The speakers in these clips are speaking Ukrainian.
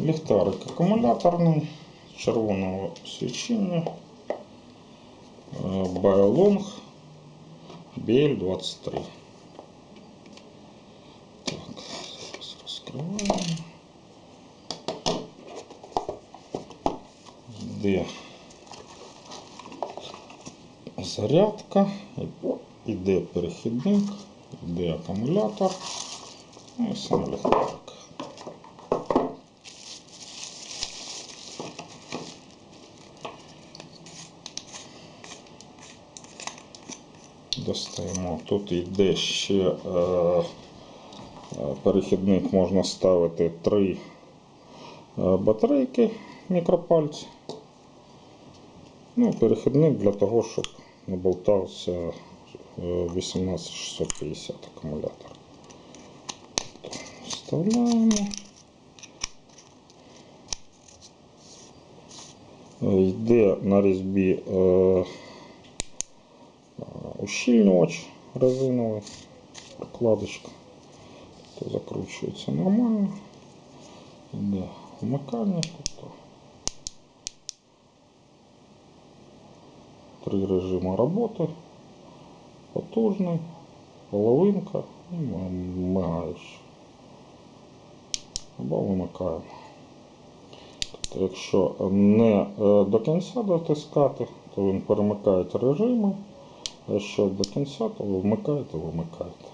Ліхтарик акумуляторний червоного свічення. Biolong BL23. Так, зараз розкриваємо. Йде зарядка, іде перехідник, іде акумулятор. Ну і сам ліхтарик. Достаємо. Тут йде ще е, перехідник, можна ставити три е, батарейки мікропальці. Ну, перехідник для того, щоб не болтався е, 18650 акумулятор. Вставляємо. Е, Йде на різьбі ущільнювач резиновий, прокладочка. Тобто закручується нормально. Йде вмикання. Тобто три режими роботи. Потужний, половинка і мигаючий. Або вимикаємо. Тобто, якщо не е, до кінця дотискати, то він перемикає режими. Якщо до кінця, то ви вмикаєте, вимикаєте.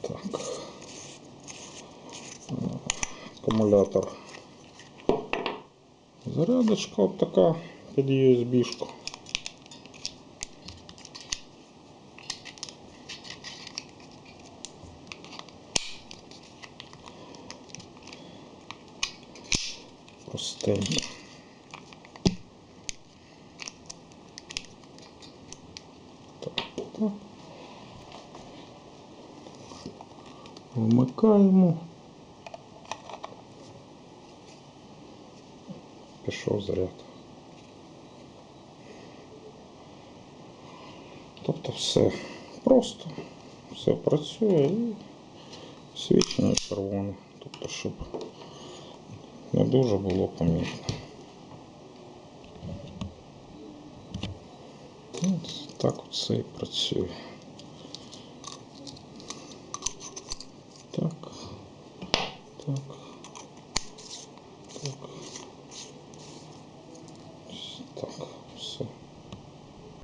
Так. Акумулятор. Зарядочка от така під USB-шку. Простенько. Так, так. Вмикаємо. Пішов заряд. Тобто все просто, все працює і свічення червоне. Тобто, щоб не дуже було помітно. Ну, от Так це і працює. Так. Так. Так.